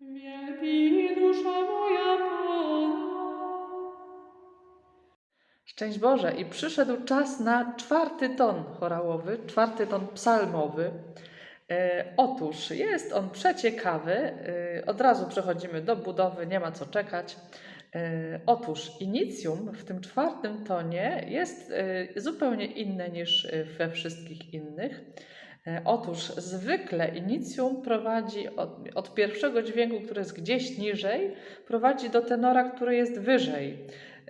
Moja. Szczęść Boże! I przyszedł czas na czwarty ton chorałowy, czwarty ton psalmowy. E, otóż jest on przeciekawy. E, od razu przechodzimy do budowy, nie ma co czekać. E, otóż inicjum w tym czwartym tonie jest e, zupełnie inne niż we wszystkich innych. E, Otóż zwykle inicjum prowadzi od, od pierwszego dźwięku, który jest gdzieś niżej, prowadzi do tenora, który jest wyżej.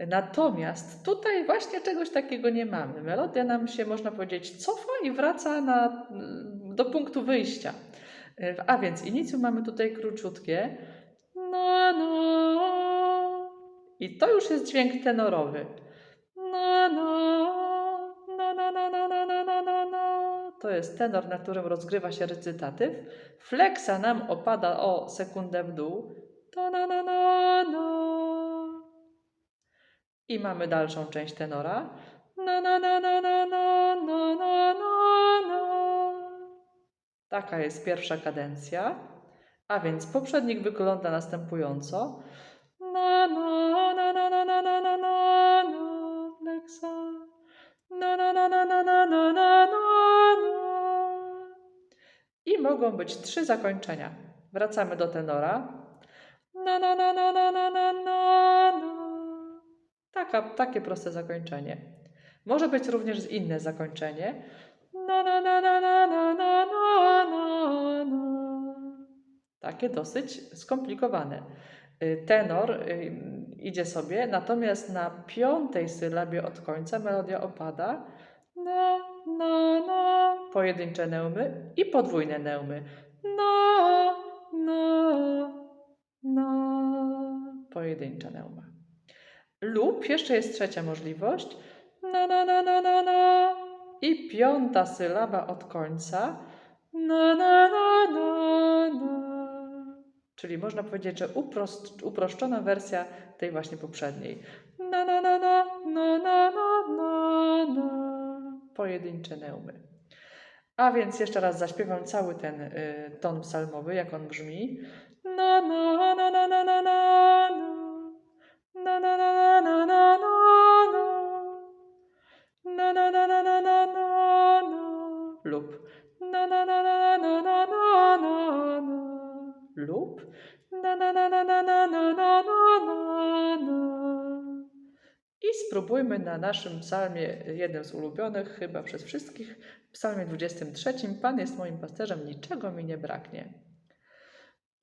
Natomiast tutaj właśnie czegoś takiego nie mamy. Melodia nam się, można powiedzieć, cofa i wraca na, do punktu wyjścia. A więc inicjum mamy tutaj króciutkie. No, no. I to już jest dźwięk tenorowy. To jest tenor, na którym rozgrywa się recytatyw. Flexa nam opada o sekundę w dół. To, no, no, no, no. I mamy dalszą część tenora. Na, na, na, na, na, na, na, na, na, na. Taka jest pierwsza kadencja. A więc poprzednik wygląda następująco. Na, na, na, na, na, na, na, na, na, na. Na, na, na, na, na, na, na, na, na, mogą być trzy zakończenia. Wracamy do tenora. Na, na, na, na, na, na, na, na. Taka, takie proste zakończenie. Może być również inne zakończenie. Na, na, na, na, na, na, na, na, na, na. Takie dosyć skomplikowane. Y, Tenor y, idzie sobie, natomiast na piątej sylabie od końca melodia opada. Na, na, na. Pojedyncze neumy i podwójne neumy. Na, na, na. Pojedyncza neuma. Lub jeszcze jest trzecia możliwość. Na, na, na, na, na, na. I piąta sylaba od końca. Na, na, na, na, na. Czyli można powiedzieć, że uprost, uproszczona wersja tej właśnie poprzedniej. Na, na, na, na, na, na, na, na, na. Pojedyncze neumy. A więc jeszcze raz zaśpiewam cały ten y, ton psalmowy, jak on brzmi. Na, na, na, na, na, na, na, na. Na na na na na na na na na na na na na lub na na na na na na na na na lub na na na na na na na na na na spróbujmy na naszym psalmie, jednym z ulubionych chyba przez wszystkich, psalmie 23. Pan jest moim pasterzem, niczego mi nie braknie.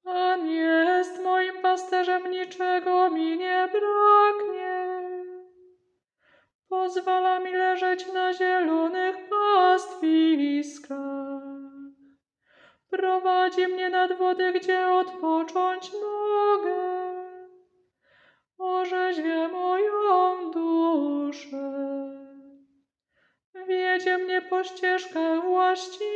Pan jest moim pasterzem, niczego mi nie braknie. Pozwala mi leżeć na zielonych pastwiskach. Prowadzi mnie nad wody, gdzie odpocząć mogę. Orzeźwia moją Wiedzie mnie po ścieżkach właściwych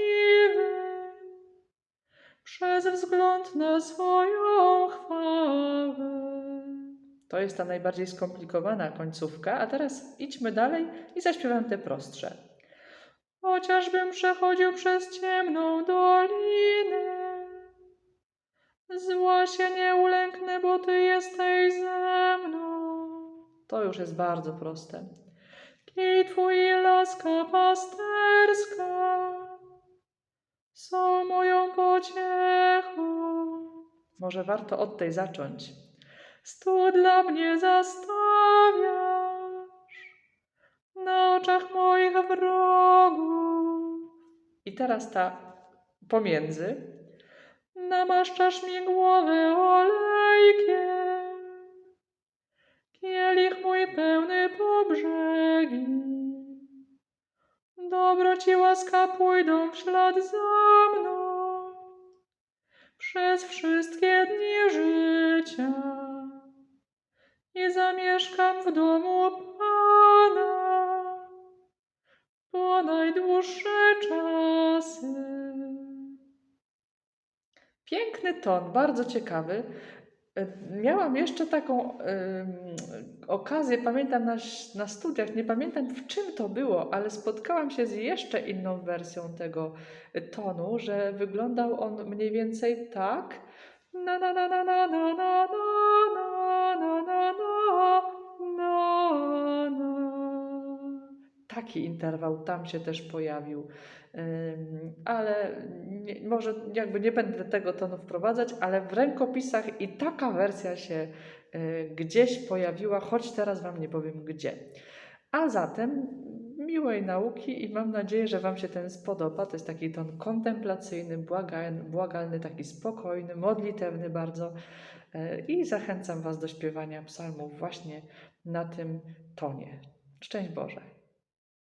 przez wzgląd na swoją chwałę. To jest ta najbardziej skomplikowana końcówka, a teraz idźmy dalej i zaśpiewam te prostsze. Chociażbym przechodził przez ciemną dolinę, zła się nie ulęknę, bo Ty jesteś ze mną. To już jest bardzo proste. Kij Twój i laska pasterska są moją pociechą. Może warto od tej zacząć. Stu dla mnie zastawiasz na oczach moich wrogów. I teraz ta pomiędzy. Namaszczasz mi głowę olejkiem, kielich mój pełny po brzegi. Dobroć i łaska pójdą w ślad za mną przez wszystkie dni życia i zamieszkam w domu Pana po najdłuższe czasy. Piękny ton, bardzo ciekawy. E, Miałam jeszcze taką em, okazję, pamiętam na, na studiach, nie pamiętam w czym to było, ale spotkałam się z jeszcze inną wersją tego e, tonu, że wyglądał on mniej więcej tak. Na na na na na na na na na na na Taki interwał tam się też pojawił. Ale nie, może jakby nie będę tego tonu wprowadzać, ale w rękopisach i taka wersja się y, gdzieś pojawiła, choć teraz Wam nie powiem gdzie. A zatem miłej nauki i mam nadzieję, że Wam się ten spodoba. To jest taki ton kontemplacyjny, błagalny, błagalny taki spokojny, modlitewny bardzo. Y, I zachęcam Was do śpiewania psalmów właśnie na tym tonie. Szczęść Boże.